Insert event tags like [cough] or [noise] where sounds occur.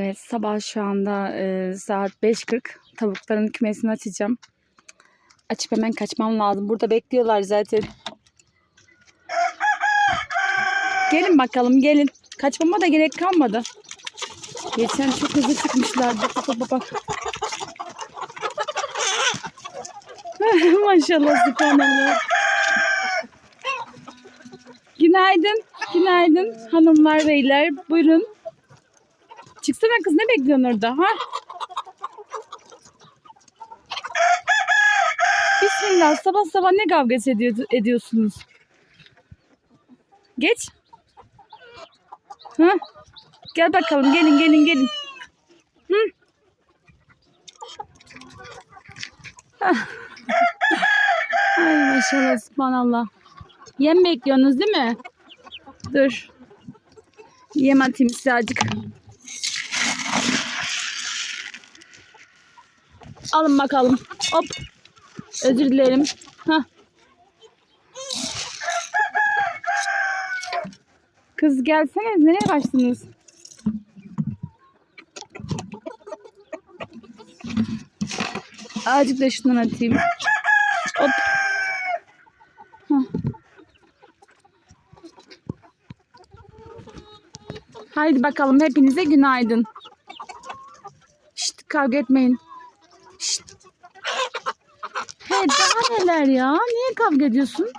Evet sabah şu anda e, saat 5.40. Tavukların kümesini açacağım. Açıp hemen kaçmam lazım. Burada bekliyorlar zaten. Gelin bakalım gelin. Kaçmama da gerek kalmadı. Geçen çok hızlı çıkmışlardı. Bak bak bak. [laughs] Maşallah subhanallah. Günaydın. Günaydın hanımlar beyler. Buyurun. Çıksana kız ne bekliyorsun orada ha? Bismillah sabah sabah ne kavgası ediyor, ediyorsunuz? Geç. Ha? Gel bakalım gelin gelin gelin. Hı? Ay maşallah subhanallah. Yem bekliyorsunuz değil mi? Dur. Yem atayım size azıcık. Alın bakalım. Hop. Özür dilerim. Hah. Kız gelsene nereye kaçtınız? Azıcık da şundan atayım. Hop. Hah. Haydi bakalım hepinize günaydın. Şşt kavga etmeyin. Şşt. He daha neler ya? Niye kavga ediyorsun?